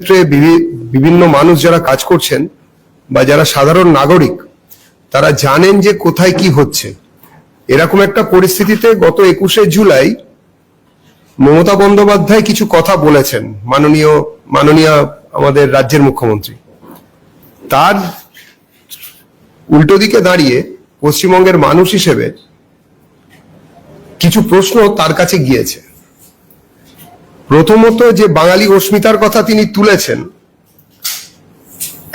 ক্ষেত্রে বিভিন্ন মানুষ যারা কাজ করছেন বা যারা সাধারণ নাগরিক, তারা জানেন যে কোথায় কি হচ্ছে। এরকম একটা পরিস্থিতিতে গত একুশে জুলাই মমতা বন্দ্যোপাধ্যায় কিছু কথা বলেছেন মাননীয় মাননীয় আমাদের রাজ্যের মুখ্যমন্ত্রী। তার উল্টো দিকে দাঁড়িয়ে পশ্চিমবঙ্গের মানুষ হিসেবে কিছু প্রশ্ন তার কাছে গিয়েছে। প্রথমত যে বাঙালি অস্মিতার কথা তিনি তুলেছেন,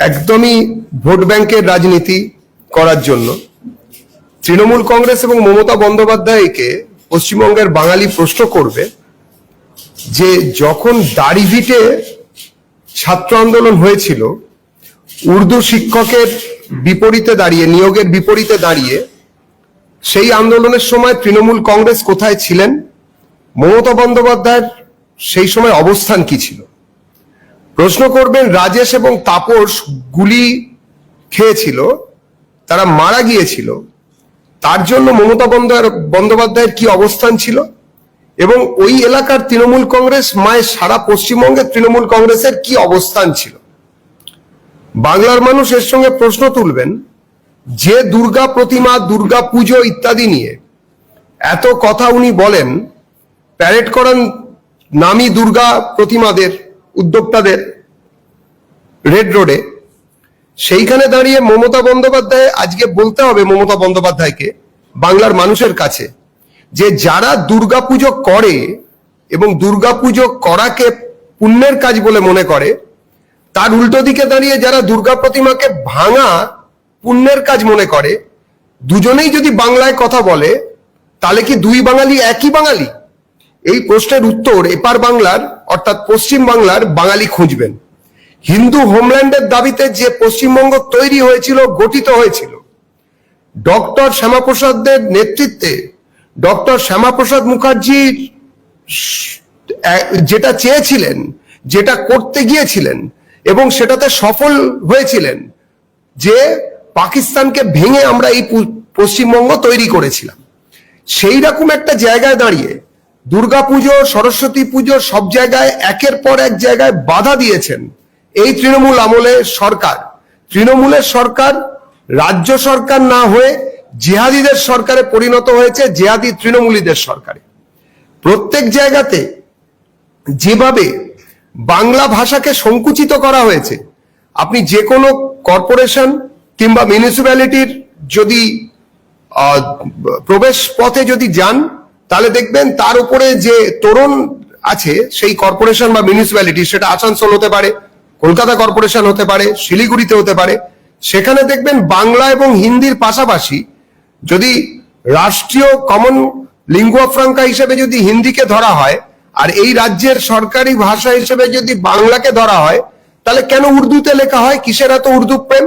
একদমই ভোট ব্যাংকের রাজনীতি করার জন্য। তৃণমূল কংগ্রেস এবং মমতা বন্দ্যোপাধ্যায়কে পশ্চিমবঙ্গের বাঙালি প্রশ্ন করবে যে, যখন দাড়িভিটে ছাত্র আন্দোলন হয়েছিল, উর্দু শিক্ষকের বিপরীতে দাঁড়িয়ে, নিয়োগের বিপরীতে দাঁড়িয়ে, সেই আন্দোলনের সময় তৃণমূল কংগ্রেস কোথায় ছিলেন? মমতা বন্দ্যোপাধ্যায়ের সেই সময় অবস্থান কি ছিল? প্রশ্ন করবেন, রাজেশ এবং তাপস গুলি খেয়েছিল, তারা মারা গিয়েছিল, তার জন্য মমতা বন্দ্যোপাধ্যায়ের- কি অবস্থান ছিল? এবং ওই এলাকার তৃণমূল কংগ্রেস মায়ের সারা পশ্চিমবঙ্গের তৃণমূল কংগ্রেসের কি অবস্থান ছিল? বাংলার মানুষ এর সঙ্গে প্রশ্ন তুলবেন, যে দুর্গা প্রতিমা, দুর্গা পুজো ইত্যাদি নিয়ে এত কথা উনি বলেন প্যারেড করান নামি দুর্গা প্রতিমাদের, উদ্যোক্তাদের রেড রোডে। সেইখানে দাঁড়িয়ে মমতা বন্দ্যোপাধ্যায়, আজকে বলতে হবে মমতা বন্দ্যোপাধ্যায়কে, বাংলার মানুষের কাছে, যে যারা দুর্গাপুজো করে এবং দুর্গাপুজো করাকে পুণ্যের কাজ বলে মনে করে, তার উল্টো দিকে দাঁড়িয়ে যারা দুর্গা প্রতিমাকে ভাঙা পুণ্যের কাজ মনে করে, দুজনেই যদি বাংলায় কথা বলে, তাহলে কি দুই বাঙালি একই বাঙালি? এই প্রশ্নের উত্তর এপার বাংলার, অর্থাৎ পশ্চিম বাংলার বাঙালি খুঁজবেন। হিন্দু হোমল্যান্ডের দাবিতে যে পশ্চিমবঙ্গ তৈরি হয়েছিল, গঠিত হয়েছিল। ডক্টর শ্যামাপ্রসাদের নেতৃত্বে ডক্টর শ্যামাপ্রসাদ মুখার্জির যেটা চেয়েছিলেন, যেটা করতে গিয়েছিলেন, এবং সেটাতে সফল হয়েছিলেন, যে পাকিস্তানকে ভেঙে আমরা এই পশ্চিমবঙ্গ তৈরি করেছিলাম। সেই রকম একটা জায়গায় দাঁড়িয়ে দুর্গাপুজো সরস্বতী পুজো সব জায়গায় একের পর এক জায়গায় বাধা দিয়েছেন এই তৃণমূল আমলের সরকার। তৃণমূলের সরকার রাজ্য সরকার না হয়ে জেহাদিদের সরকারে পরিণত হয়েছে, জেহাদি তৃণমূলীদের সরকারে। প্রত্যেক জায়গাতে যেভাবে বাংলা ভাষাকে সংকুচিত করা হয়েছে, আপনি যে কোনো কর্পোরেশন কিংবা মিউনিসিপ্যালিটির যদি প্রবেশ পথে যদি যান তাহলে দেখবেন তার উপরে যে তোরণ আছে, সেই কর্পোরেশন বা মিউনিসিপ্যালিটি সেটা আসানসোল হতে পারে, কলকাতা কর্পোরেশন হতে পারে, শিলিগুড়িতে হতে পারে, সেখানে দেখবেন বাংলা এবং হিন্দির পাশাপাশি যদি রাষ্ট্রীয় কমন লিঙ্গুয়া ফ্রাঙ্কা হিসেবে যদি হিন্দিকে ধরা হয়, আর এই রাজ্যের সরকারি ভাষা হিসেবে যদি বাংলাকে ধরা হয়, তাহলে কেন উর্দুতে লেখা হয়? কিসের এত উর্দু প্রেম?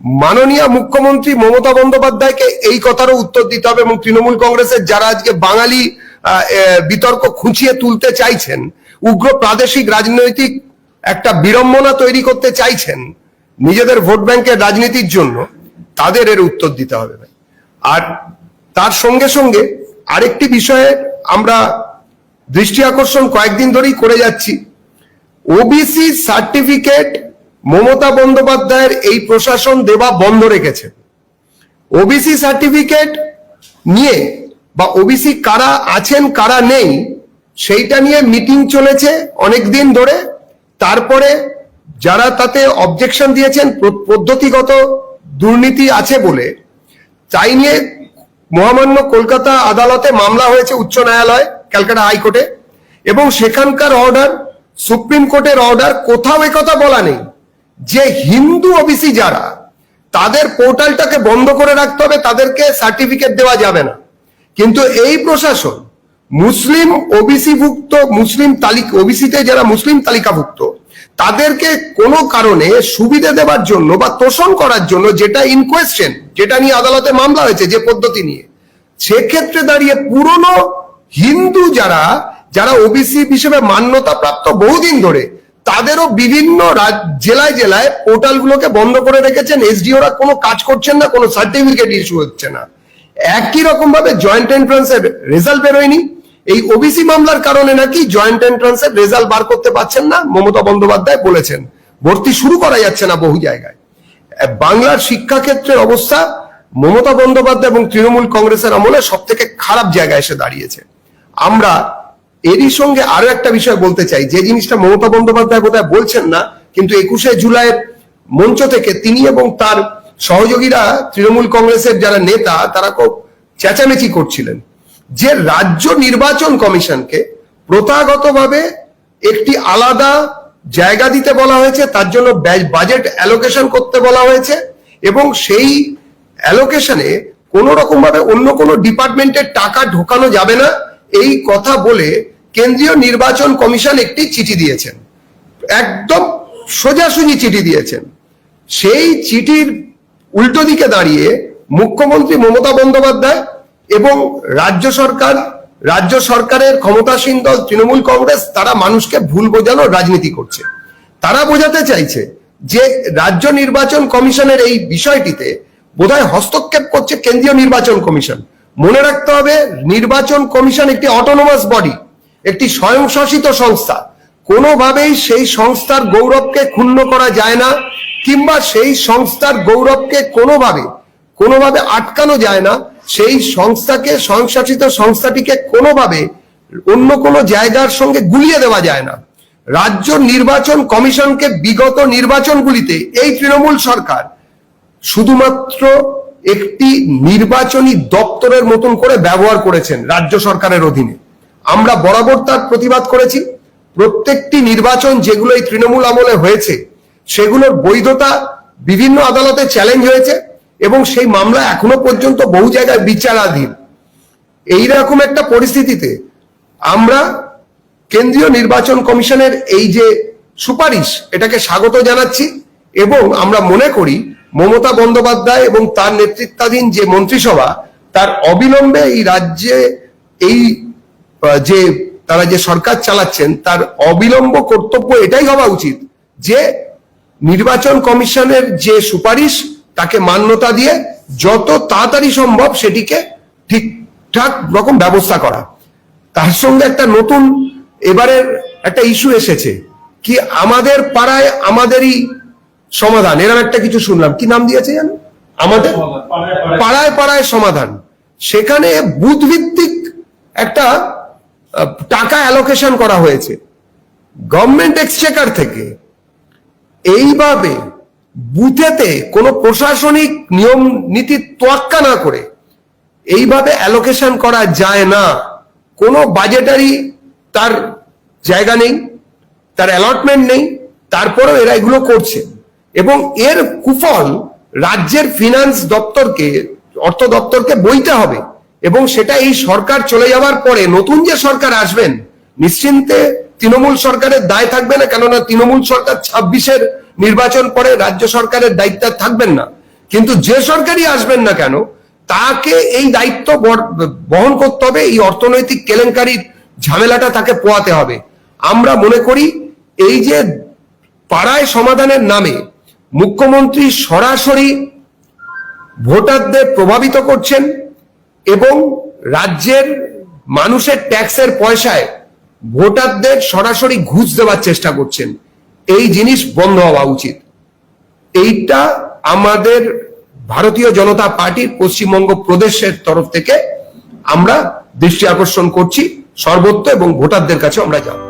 মাননীয় মুখ্যমন্ত্রী মমতা বন্দ্যোপাধ্যায়কে এই কথারও উত্তর দিতে হবে এবং তৃণমূল কংগ্রেসের যারা আজকে বাঙালি বিতর্ক খুঁচিয়ে তুলতে চাইছেন, উগ্র প্রাদেশিক রাজনৈতিক একটা বিড়ম্বনা তৈরি করতে চাইছেন নিজেদের ভোট ব্যাংকের রাজনীতির জন্য, তাদের এর উত্তর দিতে হবে আর তার সঙ্গে সঙ্গে আরেকটি বিষয়ে আমরা দৃষ্টি আকর্ষণ কয়েকদিন ধরেই করে যাচ্ছি। ওবিসি সার্টিফিকেট মমতা বন্দ্যোপাধ্যায়ের এই প্রশাসন দেওয়া বন্ধ রেখেছে। ওবিসি সার্টিফিকেট নিয়ে বা ওবিসি কারা আছেন, কারা নেই, সেইটা নিয়ে মিটিং চলেছে অনেক দিন ধরে। তারপরে যারা তাতে অবজেকশন দিয়েছেন পদ্ধতিগত দুর্নীতি আছে বলে, তাই নিয়ে মহামান্য কলকাতা আদালতে মামলা হয়েছে উচ্চ ন্যায়ালয়, ক্যালকাটা হাইকোর্টে। এবং সেখানকার অর্ডার সুপ্রিম কোর্টের অর্ডার কোথাও একথা বলা নেই। যে হিন্দু ওবিসি যারা, তাদের পোর্টালটাকে বন্ধ করে রাখতে হবে, তাদেরকে সার্টিফিকেট দেওয়া যাবে না। কিন্তু এই প্রশাসন, মুসলিম ওবিসি ভুক্ত মুসলিম তালিকা, ওবিসিতে যারা মুসলিম তালিকাভুক্ত, তাদেরকে কোনো কারণে সুবিধা দেওয়ার জন্য বা তোষণ করার জন্য যেটা ইন কোয়েশ্চেন যেটা নিয়ে আদালতে মামলা হয়েছে যে পদ্ধতি নিয়ে, সেক্ষেত্রে দাঁড়িয়ে পুরনো হিন্দু যারা যারা ওবিসি হিসেবে মান্যতা প্রাপ্ত বহুদিন ধরে তাদেরও বিভিন্ন জেলায় জেলায় পোর্টালগুলোকে বন্ধ করে রেখেছেন। এসডিওরা কোনো কাজ করছেন না, কোনো সার্টিফিকেট ইস্যু হচ্ছে না। একই রকম ভাবে জয়েন্ট এন্ট্রান্সের রেজাল্ট বেরোয়নি। এই ওবিসি মামলার কারণে নাকি জয়েন্ট এন্ট্রান্সের রেজাল্ট বার করতে পারছেন না, মমতা বন্দ্যোপাধ্যায় বলেছেন। ভর্তি শুরু করা যাচ্ছে না বহু জায়গায়। বাংলার শিক্ষাক্ষেত্রের অবস্থা মমতা বন্দ্যোপাধ্যায় এবং তৃণমূল কংগ্রেসের আমলে সব থেকে খারাপ জায়গায় এসে দাঁড়িয়েছে। আমরা এরই সঙ্গে আরও একটা বিষয় বলতে চাই। যে জিনিসটা মমতা বন্দ্যোপাধ্যায় বোধহয় বলছেন না, কিন্তু একুশে জুলাই মঞ্চ থেকে তিনি এবং তার সহযোগীরা, তৃণমূল কংগ্রেসের যারা নেতা, তারা খুব চেঁচামেচি করছিলেন। যে রাজ্য নির্বাচন কমিশনকে প্রথাগতভাবে একটি আলাদা জায়গা দিতে বলা হয়েছে, তার জন্য বাজেট অ্যালোকেশন করতে বলা হয়েছে এবং সেই অ্যালোকেশনে কোন রকম ভাবে অন্য কোনো ডিপার্টমেন্টের টাকা ঢোকানো যাবে না। এই কথা বলে কেন্দ্রীয় নির্বাচন কমিশন একটি চিঠি দিয়েছেন। একদম সোজাসুজি চিঠি দিয়েছেন। সেই চিঠির উল্টো দিকে দাঁড়িয়ে মুখ্যমন্ত্রী মমতা বন্দ্যোপাধ্যায় এবং রাজ্য সরকার, রাজ্য সরকারের ক্ষমতাসীন দল তৃণমূল কংগ্রেস, তারা মানুষকে ভুল বোঝানোর রাজনীতি করছে। তারা বোঝাতে চাইছে যে রাজ্য নির্বাচন কমিশনের এই বিষয়টিতে বোধহয় হস্তক্ষেপ করছে কেন্দ্রীয় নির্বাচন কমিশন। মনে রাখতে হবে, নির্বাচন কমিশন একটি অটোনোমাস বডি একটি স্বয়ংশাসিত সংস্থা। কোনোভাবেই সেই সংস্থার গৌরবকে ক্ষুণ্ণ করা যায় না, কিংবা সেই সংস্থার গৌরবকে কোনোভাবে কোনোভাবে আটকানো যায় না। সেই সংস্থাকে, স্বয়ংশাসিত সংস্থাটিকে কোনোভাবে অন্য কোনো জায়গার সঙ্গে গুলিয়ে দেওয়া যায় না। রাজ্য নির্বাচন কমিশনকে বিগত নির্বাচনগুলিতে এই তৃণমূল সরকার শুধুমাত্র একটি নির্বাচনী দপ্তরের মতন করে ব্যবহার করেছেন রাজ্য সরকারের অধীনে। আমরা বরাবর তার প্রতিবাদ করেছি। প্রত্যেকটি নির্বাচন যেগুলো এই তৃণমূল আমলে হয়েছে, সেগুলোর বৈধতা বিভিন্ন আদালতে চ্যালেঞ্জ হয়েছে এবং সেই মামলা এখনও পর্যন্ত বহু জায়গায় বিচারাধীন। এইরকম একটা পরিস্থিতিতে আমরা কেন্দ্রীয় নির্বাচন কমিশনের এই যে সুপারিশ, এটাকে স্বাগত জানাচ্ছি এবং আমরা মনে করি মমতা বন্দ্যোপাধ্যায় এবং তার নেতৃত্বাধীন যে মন্ত্রিসভা, তার অবিলম্বে এই রাজ্যে এই যে তারা যে সরকার চালাচ্ছেন, তার অবিলম্ব কর্তব্য এটাই হওয়া উচিত যে নির্বাচন কমিশনের যে সুপারিশ, তাকে মান্যতা দিয়ে যত তাড়াতাড়ি সম্ভব সেটিকে ঠিকঠাক রকম ব্যবস্থা করা। তার সঙ্গে একটা নতুন, এবারের একটা ইস্যু এসেছে, কি আমাদের পাড়ায় আমাদেরই সমাধান। এরকম একটা কিছু শুনলাম। কি নাম দিয়েছে জানো আমাদের? পাড়ায় পাড়ায় সমাধান। সেখানে বুথ ভিত্তিক একটা টাকা অ্যালোকেশন করা হয়েছে। গভর্নমেন্ট এক্সচেকার থেকে। এইভাবে বুথেতে কোনো প্রশাসনিক নিয়ম নীতি তোয়াক্কা না করে এইভাবে অ্যালোকেশন করা যায় না। কোনো বাজেটারি তার জায়গা নেই, তার অ্যালটমেন্ট নেই, তারপরেও এরা এগুলো করছে। এবং এর কুফল রাজ্যের ফিনান্স দপ্তরকে, অর্থ দপ্তরকে বইতে হবে। এবং সেটা এই সরকার চলে যাওয়ার পরে নতুন যে সরকার আসবেন, নিশ্চিন্তে তৃণমূল সরকারের দায় থাকবে না, কেননা তৃণমূল সরকার ছাব্বিশের নির্বাচন পরে রাজ্য সরকারের দায়িত্ব থাকবেন না। কিন্তু যে সরকারই আসবেন না কেন, তাকে এই দায়িত্ব বহন করতে হবে, এই অর্থনৈতিক কেলেঙ্কারির ঝামেলাটা তাকে পোয়াতে হবে। আমরা মনে করি, এই যে পাড়ায় সমাধানের নামে মুখ্যমন্ত্রী সরাসরি ভোটারদের প্রভাবিত করছেন এবং রাজ্যের মানুষের ট্যাক্সের পয়সায় ভোটারদের সরাসরি ঘুষ দেওয়ার চেষ্টা করছেন। এই জিনিস বন্ধ হওয়া উচিত। এইটা আমাদের ভারতীয় জনতা পার্টির পশ্চিমবঙ্গ প্রদেশের তরফ থেকে আমরা দৃষ্টি আকর্ষণ করছি। সর্বত্র এবং ভোটারদের কাছে আমরা যাব।